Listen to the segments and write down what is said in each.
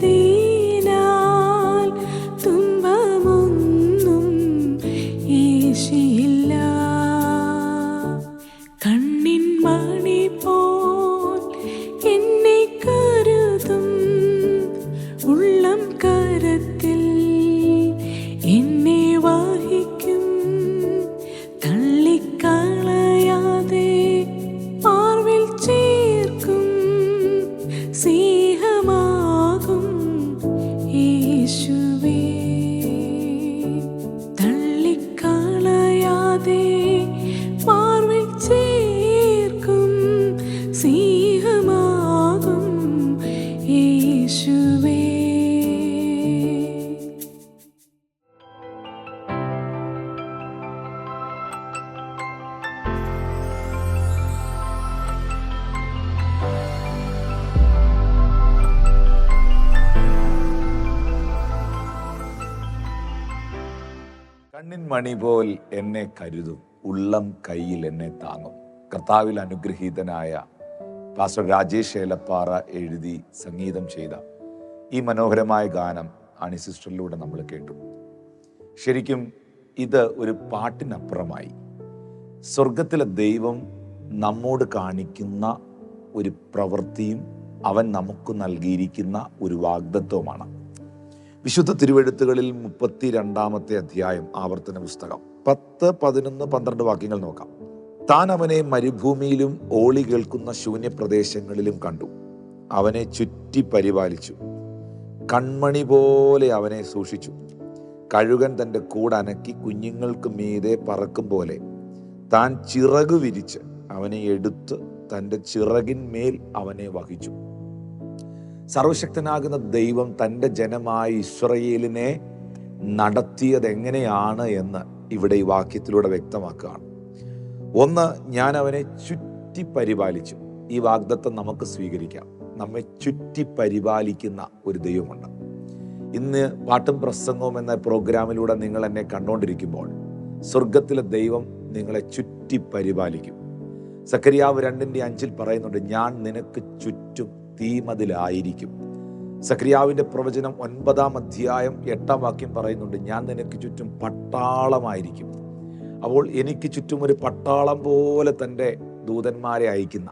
The. കണ്ണിൻ മണി പോൽ എന്നെ കരുതും. ഉള്ളം കയ്യിൽ എന്നെ താങ്ങും. കർത്താവിൽ അനുഗ്രഹീതനായ പാസ്റ്റർ രാജേഷ് ഏലപ്പാറ എഴുതി സംഗീതം ചെയ്ത ഈ മനോഹരമായ ഗാനം അണി സിസ്റ്ററിലൂടെ നമ്മൾ കേട്ടു. ശരിക്കും ഇത് ഒരു പാട്ടിനപ്പുറമായി. സ്വർഗത്തിലെ ദൈവം നമ്മോട് കാണിക്കുന്ന ഒരു പ്രവൃത്തിയും അവൻ നമുക്ക് നൽകിയിരിക്കുന്ന ഒരു വാഗ്ദത്വമാണ് വിശുദ്ധ തിരുവെഴുത്തുകളിൽ മുപ്പത്തി രണ്ടാമത്തെ അധ്യായം ആവർത്തന പുസ്തകം. പത്ത് പതിനൊന്ന് പന്ത്രണ്ട് വാക്യങ്ങൾ നോക്കാം. താൻ അവനെ മരുഭൂമിയിലും ഓളി കേൾക്കുന്ന ശൂന്യപ്രദേശങ്ങളിലും കണ്ടു. അവനെ ചുറ്റി പരിപാലിച്ചു. കൺമണി പോലെ അവനെ സൂക്ഷിച്ചു. കഴുകൻ തന്റെ കൂടനക്കി കുഞ്ഞുങ്ങൾക്ക് മീതെ പറക്കും പോലെ താൻ ചിറകു വിരിച്ച് അവനെ എടുത്ത് തന്റെ ചിറകിന്മേൽ അവനെ വഹിച്ചു. സർവശക്തനാകുന്ന ദൈവം തന്റെ ജനമായ ഇസ്രയേലിനെ നടത്തിയത് എങ്ങനെയാണ് എന്ന് ഇവിടെ ഈ വാക്യത്തിലൂടെ വ്യക്തമാക്കുകയാണ്. ഒന്ന് ഞാൻ അവനെ ചുറ്റി പരിപാലിച്ചു. ഈ വാഗ്ദത്തം നമുക്ക് സ്വീകരിക്കാം. നമ്മെ ചുറ്റി പരിപാലിക്കുന്ന ഒരു ദൈവമുണ്ട്. ഇന്ന് പാട്ടും പ്രസംഗവും എന്ന പ്രോഗ്രാമിലൂടെ നിങ്ങൾ എന്നെ കണ്ടുകൊണ്ടിരിക്കുമ്പോൾ സ്വർഗത്തിലെ ദൈവം നിങ്ങളെ ചുറ്റി പരിപാലിക്കും. സക്കരിയാവ് രണ്ടിന്റെ അഞ്ചിൽ പറയുന്നുണ്ട് ഞാൻ നിനക്ക് ചുറ്റും തീമതിലായിരിക്കും. സക്രിയാവിന്റെ പ്രവചനം ഒൻപതാം അധ്യായം എട്ടാം വാക്യം പറയുന്നുണ്ട് ഞാൻ നിനക്ക് ചുറ്റും പട്ടാളമായിരിക്കും. അപ്പോൾ എനിക്ക് ചുറ്റും ഒരു പട്ടാളം പോലെ തന്റെ ദൂതന്മാരെ അയക്കുന്ന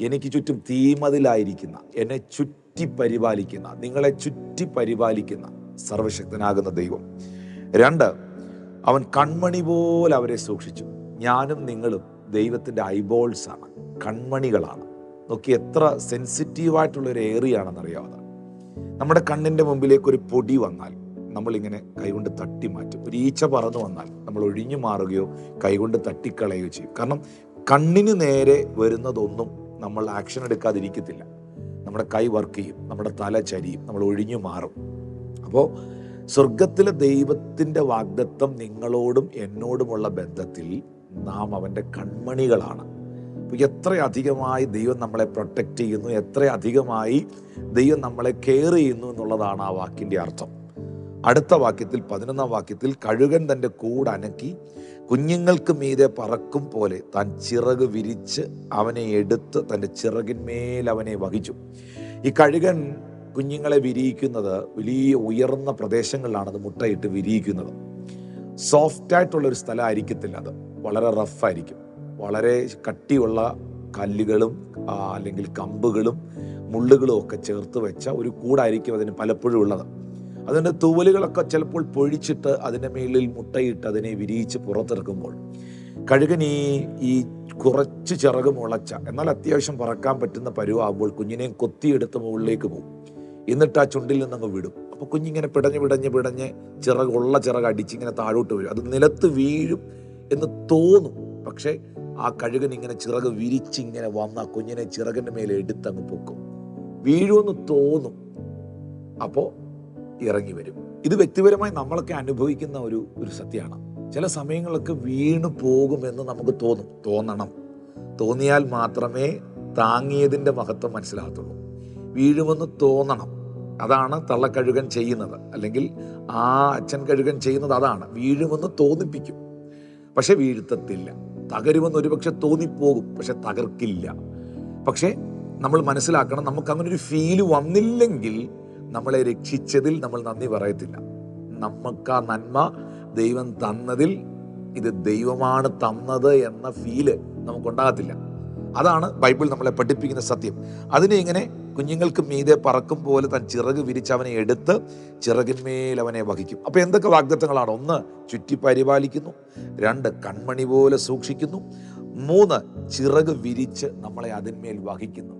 എനിക്ക് ചുറ്റും തീമതിലായിരിക്കുന്ന എന്നെ ചുറ്റി പരിപാലിക്കുന്ന നിങ്ങളെ ചുറ്റി പരിപാലിക്കുന്ന സർവശക്തനാകുന്ന ദൈവം. രണ്ട് അവൻ കൺമണി പോലെ അവരെ സൂക്ഷിച്ചു. ഞാനും നിങ്ങളും ദൈവത്തിന്റെ ഐബോൾസാണ് കൺമണികളാണ്. നോക്കി എത്ര സെൻസിറ്റീവായിട്ടുള്ള ഒരു ഏറിയ ആണെന്നറിയാവുന്നത് നമ്മുടെ കണ്ണിന്റെ മുമ്പിലേക്ക് ഒരു പൊടി വന്നാൽ നമ്മളിങ്ങനെ കൈകൊണ്ട് തട്ടി മാറ്റും. ഒരു ഈച്ച പറന്നു വന്നാൽ നമ്മൾ ഒഴിഞ്ഞു മാറുകയോ കൈകൊണ്ട് തട്ടിക്കളയുകയോ ചെയ്യും. കാരണം കണ്ണിന് നേരെ വരുന്നതൊന്നും നമ്മൾ ആക്ഷൻ എടുക്കാതിരിക്കത്തില്ല. നമ്മുടെ കൈ വർക്ക് ചെയ്യും നമ്മുടെ തല ചരിയും നമ്മൾ ഒഴിഞ്ഞു മാറും. അപ്പോൾ സ്വർഗത്തിലെ ദൈവത്തിന്റെ വാഗ്ദത്വം നിങ്ങളോടും എന്നോടുമുള്ള ബന്ധത്തിൽ നാം അവന്റെ കൺമണികളാണ്. അപ്പോൾ എത്ര ദൈവം നമ്മളെ പ്രൊട്ടക്റ്റ് ചെയ്യുന്നു എത്രയധികമായി ദൈവം നമ്മളെ കെയർ ചെയ്യുന്നു എന്നുള്ളതാണ് ആ വാക്കിന്റെ അർത്ഥം. അടുത്ത വാക്യത്തിൽ പതിനൊന്നാം വാക്യത്തിൽ കഴുകൻ തന്റെ കൂടനക്കി കുഞ്ഞുങ്ങൾക്ക് മീതെ പറക്കും പോലെ താൻ ചിറക് വിരിച്ച് അവനെ എടുത്ത് തന്റെ ചിറകിന്മേൽ അവനെ വഹിച്ചു. ഈ കഴുകൻ കുഞ്ഞുങ്ങളെ വിരിയിക്കുന്നത് വലിയ ഉയർന്ന പ്രദേശങ്ങളിലാണ് അത് മുട്ടയിട്ട് വിരിയിക്കുന്നത്. സോഫ്റ്റ് ആയിട്ടുള്ള ഒരു സ്ഥലമായിരിക്കത്തില്ല അത്. വളരെ റഫായിരിക്കും വളരെ കട്ടിയുള്ള കല്ലുകളും അല്ലെങ്കിൽ കമ്പുകളും മുള്ളുകളും ഒക്കെ ചേർത്ത് വെച്ച ഒരു കൂടായിരിക്കും അതിന് പലപ്പോഴും ഉള്ളത്. അതിന്റെ തൂവലുകളൊക്കെ ചിലപ്പോൾ പൊഴിച്ചിട്ട് അതിന്റെ മേളിൽ മുട്ടയിട്ട് അതിനെ വിരിയിച്ച് പുറത്തിറക്കുമ്പോൾ കഴുകൻ ഈ ഈ കുറച്ച് ചിറക് മുളച്ച എന്നാൽ അത്യാവശ്യം പറക്കാൻ പറ്റുന്ന പരുവാകുമ്പോൾ കുഞ്ഞിനെ കൊത്തിയെടുത്ത് മുകളിലേക്ക് പോകും. എന്നിട്ട് ആ ചുണ്ടിൽ നിന്നങ്ങ് വിടും. അപ്പോൾ കുഞ്ഞിങ്ങനെ പിടഞ്ഞ് പിടഞ്ഞ് പിടഞ്ഞ് ചിറക് ഉള്ള ചിറക് അടിച്ചിങ്ങനെ താഴോട്ട് വരും. അത് നിലത്ത് വീഴും എന്ന് തോന്നും. പക്ഷേ ആ കഴുകൻ ഇങ്ങനെ ചിറക് വിരിച്ചിങ്ങനെ വന്ന ആ കുഞ്ഞിനെ ചിറകിന്റെ മേലെ എടുത്തങ്ങ് പൊക്കും. വീഴുമെന്ന് തോന്നും. അപ്പോൾ ഇറങ്ങി വരും. ഇത് വ്യക്തിപരമായി നമ്മളൊക്കെ അനുഭവിക്കുന്ന ഒരു ഒരു സത്യമാണ്. ചില സമയങ്ങളൊക്കെ വീണു പോകുമെന്ന് നമുക്ക് തോന്നും. തോന്നണം. തോന്നിയാൽ മാത്രമേ താങ്ങിയതിന്റെ മഹത്വം മനസ്സിലാകത്തുള്ളൂ. വീഴുമെന്ന് തോന്നണം. അതാണ് തള്ളക്കഴുകൻ ചെയ്യുന്നത്. അല്ലെങ്കിൽ ആ അച്ഛൻ കഴുകൻ ചെയ്യുന്നത് അതാണ്. വീഴുമെന്ന് തോന്നിപ്പിക്കും. പക്ഷെ വീഴ്ത്തത്തില്ല. തകരുമെന്ന് ഒരുപക്ഷെ തോന്നിപ്പോകും. പക്ഷെ തകർക്കില്ല. പക്ഷേ നമ്മൾ മനസ്സിലാക്കണം നമുക്ക് അങ്ങനെ ഒരു ഫീൽ വന്നില്ലെങ്കിൽ നമ്മളെ രക്ഷിച്ചതിൽ നമ്മൾ നന്ദി പറയത്തില്ല. നമുക്ക് ആ നന്മ ദൈവം തന്നതിൽ ഇത് ദൈവമാണ് തന്നത് എന്ന ഫീൽ നമുക്കുണ്ടാകത്തില്ല. അതാണ് ബൈബിൾ നമ്മളെ പഠിപ്പിക്കുന്ന സത്യം. അതിനെ ഇങ്ങനെ കുഞ്ഞുങ്ങൾക്ക് മീതെ പറക്കും പോലെ താൻ ചിറക് വിരിച്ച് അവനെ എടുത്ത് ചിറകിന്മേൽ അവനെ വഹിക്കും. അപ്പോൾ എന്തൊക്കെ വാഗ്ദത്തങ്ങളാണ്? ഒന്ന് ചുറ്റി പരിപാലിക്കുന്നു. രണ്ട് കൺമണി പോലെ സൂക്ഷിക്കുന്നു. മൂന്ന് ചിറക് വിരിച്ച് നമ്മളെ അതിന്മേൽ വഹിക്കുന്നു.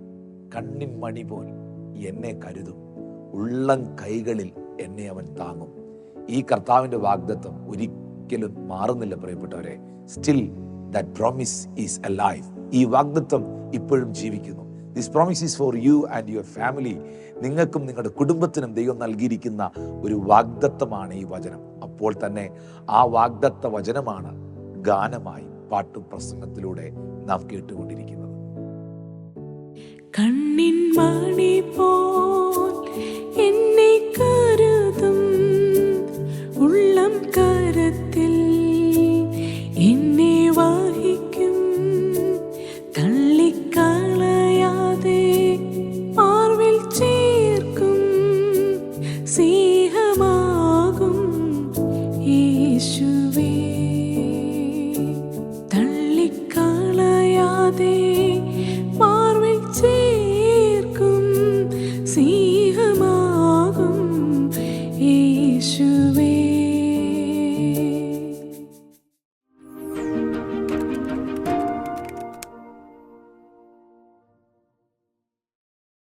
കണ്ണിൻ മണി പോൽ എന്നെ കരുതും. ഉള്ളം കൈകളിൽ എന്നെ അവൻ താങ്ങും. ഈ കർത്താവിന്റെ വാഗ്ദത്വം ഒരിക്കലും മാറുന്നില്ല പ്രിയപ്പെട്ടവരെ. Still that promise is a life ഈ വാഗ്ദത്വം ഇപ്പോഴും ജീവിക്കുന്നു. This promise is for you and your family നിങ്ങൾക്കും നിങ്ങളുടെ കുടുംബത്തിനും ദൈവം നൽകിയിരിക്കുന്ന ഒരു വാഗ്ദത്തമാണ് ഈ വചനം. അപ്പോൾ തന്നെ ആ വാഗ്ദത്ത വചനമാണ് ഗാനമായി പാട്ടും പ്രസംഗത്തിലൂടെ നാം കേട്ടുകൊണ്ടിരിക്കുന്നത്. കണ്ണിൻ മണി പോൽ